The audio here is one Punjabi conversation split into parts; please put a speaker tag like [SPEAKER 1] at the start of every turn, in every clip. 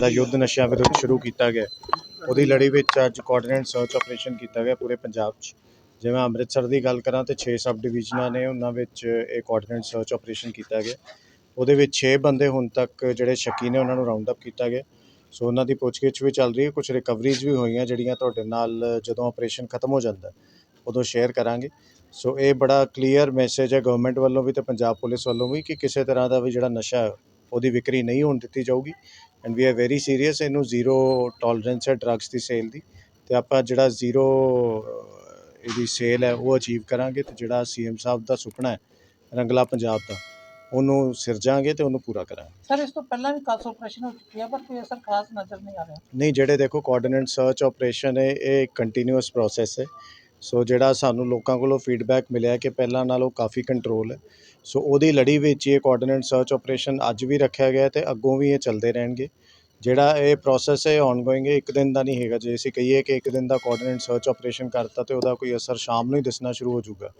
[SPEAKER 1] ਜਿਹੜਾ ਯੁੱਧ ਨਸ਼ਿਆਂ ਵਿਰੁੱਧ ਸ਼ੁਰੂ ਕੀਤਾ ਗਿਆ। ਉਹਦੀ ਲੜੀ ਵਿੱਚ ਅੱਜ ਕੋਆਰਡੀਨੇਟ ਸਰਚ ਆਪਰੇਸ਼ਨ ਕੀਤਾ ਗਿਆ ਪੂਰੇ ਪੰਜਾਬ 'ਚ। ਜਿਵੇਂ ਅੰਮ੍ਰਿਤਸਰ ਦੀ ਗੱਲ ਕਰਾਂ ਤੇ 6 ਸਬ ਡਿਵੀਜ਼ਨਾਂ ਨੇ ਉਹਨਾਂ ਵਿੱਚ ਇਹ ਕੋਆਰਡੀਨੇਟ ਸਰਚ ਆਪਰੇਸ਼ਨ ਕੀਤਾ ਗਿਆ। ਉਹਦੇ ਵਿੱਚ 6 ਬੰਦੇ ਹੁਣ ਤੱਕ ਜਿਹੜੇ ਸ਼ੱਕੀ ਨੇ ਉਹਨਾਂ ਨੂੰ ਰਾਉਂਡ ਅਪ ਕੀਤਾ ਗਿਆ। ਸੋ ਉਹਨਾਂ ਦੀ ਪੁੱਛਗਿੱਛ ਵੀ ਚੱਲ ਰਹੀ ਹੈ ਕੁਝ ਰਿਕਵਰੀਜ਼ ਵੀ ਹੋਈਆਂ ਜਿਹੜੀਆਂ ਤੁਹਾਡੇ ਨਾਲ ਜਦੋਂ ਆਪਰੇਸ਼ਨ ਖਤਮ ਹੋ ਜਾਂਦਾ, ਉਦੋਂ ਸ਼ੇਅਰ ਕਰਾਂਗੇ। ਸੋ ਇਹ ਬੜਾ ਕਲੀਅਰ ਮੈਸੇਜ ਹੈ ਗਵਰਨਮੈਂਟ ਵੱਲੋਂ ਵੀ ਤੇ ਪੰਜਾਬ ਪੁਲਿਸ ਵੱਲੋਂ ਵੀ ਕਿ ਕਿਸੇ ਤਰ੍ਹਾਂ ਦਾ ਵੀ ਜਿਹੜਾ ਨਸ਼ਾ ਹੈ ਉਹਦੀ ਵਿਕਰੀ ਨਹੀਂ ਹੋਣ ਦਿੱਤੀ ਜਾਊਗੀ। And we are very serious ਇਹਨੂੰ ਜ਼ੀਰੋ ਟੋਲਰੈਂਸ ਹੈ ਡਰੱਗਸ ਦੀ ਸੇਲ ਦੀ। ਤੇ ਆਪਾਂ ਜਿਹੜਾ ਜ਼ੀਰੋ ਇਹਦੀ ਸੇਲ ਹੈ ਉਹ ਅਚੀਵ ਕਰਾਂਗੇ ਤੇ ਜਿਹੜਾ ਸੀਐਮ ਸਾਹਿਬ ਦਾ ਸੁਪਨਾ ਹੈ ਰੰਗਲਾ ਪੰਜਾਬ ਦਾ ਉਹਨੂੰ ਸਿਰਜਾਂਗੇ ਤੇ ਉਹਨੂੰ ਪੂਰਾ ਕਰਾਂਗੇ।
[SPEAKER 2] ਸਰ ਇਸ ਤੋਂ ਪਹਿਲਾਂ ਵੀ ਕਾਸ ਆਪਰੇਸ਼ਨ ਹੋ ਚੁੱਕੀ ਹੈ ਪਰ ਕੋਈ ਅਸਰ ਖਾਸ ਨਜ਼ਰ ਨਹੀਂ ਆ ਰਿਹਾ।
[SPEAKER 1] ਨਹੀਂ ਜਿਹੜੇ ਦੇਖੋ ਕੋਆਰਡੀਨੇਟ ਸਰਚ ਆਪਰੇਸ਼ਨ ਹੈ ਇਹ ਕੰਟੀਨਿਊਸ ਪ੍ਰੋਸੈਸ ਹੈ। ਸੋ ਜਿਹੜਾ ਸਾਨੂੰ ਲੋਕਾਂ ਕੋਲੋਂ ਫੀਡਬੈਕ ਮਿਲਿਆ ਕਿ ਪਹਿਲਾਂ ਨਾਲੋਂ ਕਾਫੀ ਕੰਟਰੋਲ ਹੈ। ਸੋ ਉਹਦੀ ਲੜੀ ਵਿੱਚ ਇਹ ਕੋਆਰਡੀਨੇਟ ਸਰਚ ਆਪਰੇਸ਼ਨ ਅੱਜ ਵੀ ਰੱਖਿਆ ਗਿਆ ਤੇ ਅੱਗੋਂ ਵੀ ਇਹ ਚੱਲਦੇ ਰਹਿਣਗੇ। ਜਿਹੜਾ ਇਹ ਪ੍ਰੋਸੈਸ ਹੈ ਆਨਗੋਇੰਗ ਹੈ ਇੱਕ ਦਿਨ ਦਾ ਨਹੀਂ ਹੈਗਾ। ਜੇ ਅਸੀਂ ਕਹੀਏ ਕਿ ਇੱਕ ਦਿਨ ਦਾ ਕੋਆਰਡੀਨੇਟ ਸਰਚ ਆਪਰੇਸ਼ਨ ਕਰਤਾ ਤੇ ਉਹਦਾ ਕੋਈ ਅਸਰ ਸ਼ਾਮ ਨੂੰ ਹੀ ਦਿਸਣਾ ਸ਼ੁਰੂ ਹੋ ਜਾਊਗਾ।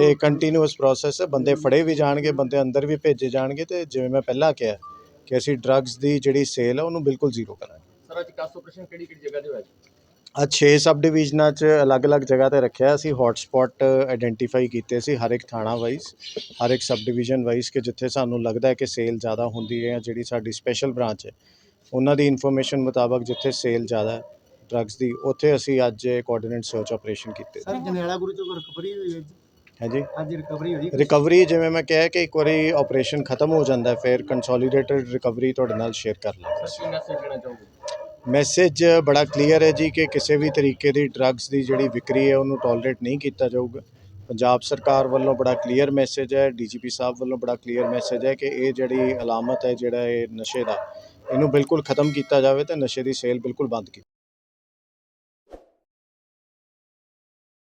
[SPEAKER 1] ਇਹ ਕੰਟੀਨਿਊਸ ਪ੍ਰੋਸੈਸ ਹੈ। ਬੰਦੇ ਫੜੇ ਵੀ ਜਾਣਗੇ ਬੰਦੇ ਅੰਦਰ ਵੀ ਭੇਜੇ ਜਾਣਗੇ ਤੇ ਜਿਵੇਂ ਮੈਂ ਪਹਿਲਾਂ ਕਿਹਾ ਕਿ ਅਸੀਂ ਡਰੱਗਸ ਦੀ ਜਿਹੜੀ ਸੇਲ ਹੈ ਉਹਨੂੰ ਬਿਲਕੁਲ ਜ਼ੀਰੋ ਕਰਾਂਗੇ।
[SPEAKER 3] ਸਰ ਅੱਜ ਕਾਸ ਆਪਰੇਸ਼ਨ ਕਿਹੜੀ ਕਿਹੜੀ ਜਗ੍ਹਾ ਤੇ ਹੋਇਆ
[SPEAKER 1] ਅੱਜ 6 ਸਬ ਡਿਵੀਜ਼ਨਾਂ 'ਚ ਅਲੱਗ-ਅਲੱਗ ਜਗ੍ਹਾ ਤੇ ਰੱਖਿਆ ਅਸੀਂ ਹੌਟ ਸਪੌਟ ਆਇਡੈਂਟੀਫਾਈ ਕੀਤੇ ਸੀ ਹਰ ਇੱਕ ਥਾਣਾ ਵਾਈਜ਼ ਹਰ ਇੱਕ ਸਬ ਡਿਵੀਜ਼ਨ ਵਾਈਜ਼ ਕਿ ਜਿੱਥੇ ਸਾਨੂੰ ਲੱਗਦਾ ਹੈ ਕਿ ਸੇਲ ਜ਼ਿਆਦਾ ਹੁੰਦੀ ਹੈ ਜਾਂ ਜਿਹੜੀ ਸਾਡੀ ਸਪੈਸ਼ਲ ਬ੍ਰਾਂਚ ਹੈ ਉਹਨਾਂ ਦੀ ਇਨਫੋਰਮੇਸ਼ਨ ਮੁਤਾਬਕ ਜਿੱਥੇ ਸੇਲ ਜ਼ਿਆਦਾ ਹੈ ਡਰੱਗਸ ਦੀ ਉੱਥੇ ਅਸੀਂ ਅੱਜ ਕੋਆਰਡੀਨੇਟ ਸਰਚ ਆਪਰੇਸ਼ਨ ਕੀਤੇ।
[SPEAKER 2] ਸਰ ਜਨੇਲਾ ਗੁਰੂ ਚੋਂ ਰਿਕਵਰੀ ਹੋਈ ਹੈ ਜੀ।
[SPEAKER 1] ਹੈ ਜੀ
[SPEAKER 2] ਅੱਜ ਰਿਕਵਰੀ ਹੋਈ
[SPEAKER 1] ਰਿਕਵਰੀ ਜਿਵੇਂ ਮੈਂ ਕਿਹਾ ਕਿ ਇੱਕ ਵਾਰੀ ਆਪਰੇਸ਼ਨ ਖਤਮ ਹੋ ਜਾਂਦਾ ਫਿਰ ਕੰਸੋਲੀਡੇਟਡ ਰਿਕਵਰੀ ਤੁਹਾਡੇ ਨਾਲ ਸ਼ੇਅਰ ਕਰ ਲਾਂਗੇ।
[SPEAKER 3] ਸਰ ਕੀ ਮੈਸੇਜ ਦੇਣਾ ਚਾਹੋਗੇ?
[SPEAKER 1] ਮੈਸੇਜ ਬੜਾ ਕਲੀਅਰ ਹੈ ਜੀ ਕਿ ਕਿਸੇ ਵੀ ਤਰੀਕੇ ਦੀ ਡਰੱਗਸ ਦੀ ਜਿਹੜੀ ਵਿਕਰੀ ਹੈ, ਉਹਨੂੰ ਟੋਲਰੇਟ ਨਹੀਂ ਕੀਤਾ ਜਾਊਗਾ। ਪੰਜਾਬ ਸਰਕਾਰ ਵੱਲੋਂ ਬੜਾ ਕਲੀਅਰ ਮੈਸੇਜ ਹੈ ਡੀਜੀਪੀ ਸਾਹਿਬ ਵੱਲੋਂ ਬੜਾ ਕਲੀਅਰ ਮੈਸੇਜ ਹੈ ਕਿ ਇਹ ਜਿਹੜੀ ਅਲਾਮਤ ਹੈ, ਜਿਹੜਾ ਇਹ ਨਸ਼ੇ ਦਾ, ਇਹਨੂੰ ਬਿਲਕੁਲ ਖਤਮ ਕੀਤਾ ਜਾਵੇ ਅਤੇ ਨਸ਼ੇ ਦੀ ਸੇਲ ਬਿਲਕੁਲ ਬੰਦ ਕੀਤੀ